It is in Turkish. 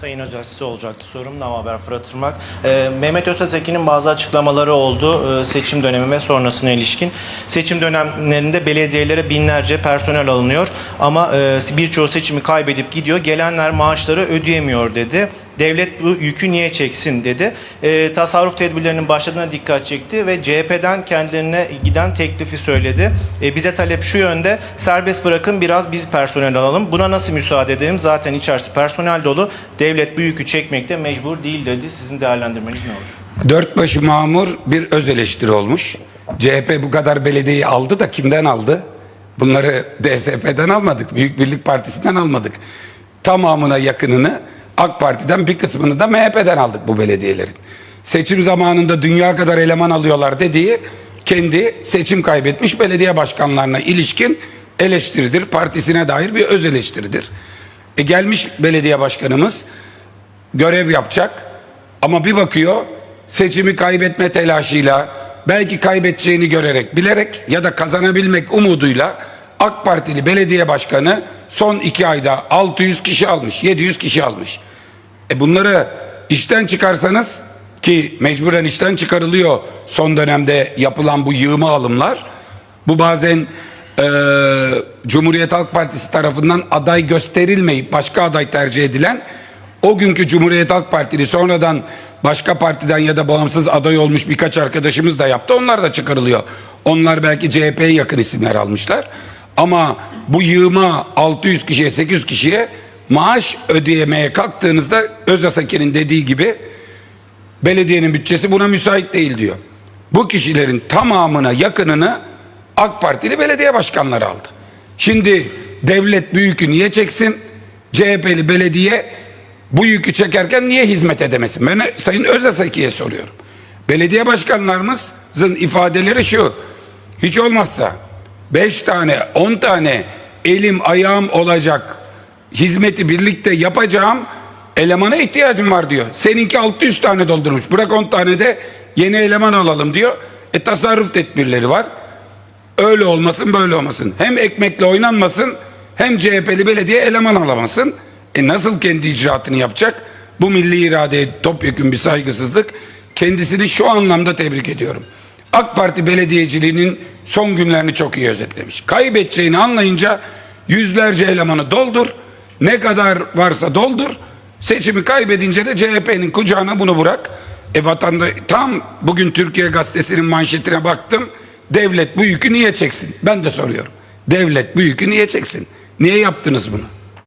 Sayın Özel size olacaktı sorum. Nam Haber Fırat. Ee, Mehmet Özetekin'in bazı açıklamaları oldu e, seçim dönemi ve sonrasına ilişkin. Seçim dönemlerinde belediyelere binlerce personel alınıyor ama e, birçoğu seçimi kaybedip gidiyor. Gelenler maaşları ödeyemiyor dedi. Devlet bu yükü niye çeksin dedi. E, tasarruf tedbirlerinin başladığına dikkat çekti ve CHP'den kendilerine giden teklifi söyledi. E, bize talep şu yönde serbest bırakın biraz biz personel alalım. Buna nasıl müsaade edelim? Zaten içerisi personel dolu. Devlet bu yükü çekmekte mecbur değil dedi. Sizin değerlendirmeniz ne olur? Dört başı mamur bir öz eleştiri olmuş. CHP bu kadar belediyeyi aldı da kimden aldı? Bunları DSP'den almadık. Büyük Birlik Partisi'nden almadık. Tamamına yakınını AK Parti'den bir kısmını da MHP'den aldık bu belediyelerin. Seçim zamanında dünya kadar eleman alıyorlar dediği kendi seçim kaybetmiş belediye başkanlarına ilişkin eleştiridir. Partisine dair bir öz eleştiridir. E gelmiş belediye başkanımız görev yapacak ama bir bakıyor seçimi kaybetme telaşıyla belki kaybedeceğini görerek bilerek ya da kazanabilmek umuduyla AK Partili belediye başkanı son iki ayda 600 kişi almış 700 kişi almış. E bunları işten çıkarsanız ki mecburen işten çıkarılıyor son dönemde yapılan bu yığma alımlar bu bazen e, Cumhuriyet Halk Partisi tarafından aday gösterilmeyip başka aday tercih edilen o günkü Cumhuriyet Halk Partili sonradan başka partiden ya da bağımsız aday olmuş birkaç arkadaşımız da yaptı. Onlar da çıkarılıyor. Onlar belki CHP'ye yakın isimler almışlar. Ama bu yığma 600 kişiye 800 kişiye maaş ödeyemeye kalktığınızda Özasaki'nin dediği gibi belediyenin bütçesi buna müsait değil diyor. Bu kişilerin tamamına yakınını AK Partili belediye başkanları aldı. Şimdi devlet bu yükü niye çeksin? CHP'li belediye bu yükü çekerken niye hizmet edemesin? Ben Sayın Özasaki'ye soruyorum. Belediye başkanlarımızın ifadeleri şu. Hiç olmazsa 5 tane 10 tane elim ayağım olacak hizmeti birlikte yapacağım elemana ihtiyacım var diyor. Seninki 600 tane doldurmuş. Bırak 10 tane de yeni eleman alalım diyor. E tasarruf tedbirleri var. Öyle olmasın böyle olmasın. Hem ekmekle oynanmasın hem CHP'li belediye eleman alamasın. E nasıl kendi icraatını yapacak? Bu milli iradeye topyekun bir saygısızlık. Kendisini şu anlamda tebrik ediyorum. AK Parti belediyeciliğinin son günlerini çok iyi özetlemiş. Kaybedeceğini anlayınca yüzlerce elemanı doldur. Ne kadar varsa doldur. Seçimi kaybedince de CHP'nin kucağına bunu bırak. E vatanda tam bugün Türkiye Gazetesi'nin manşetine baktım. Devlet bu yükü niye çeksin? Ben de soruyorum. Devlet bu yükü niye çeksin? Niye yaptınız bunu?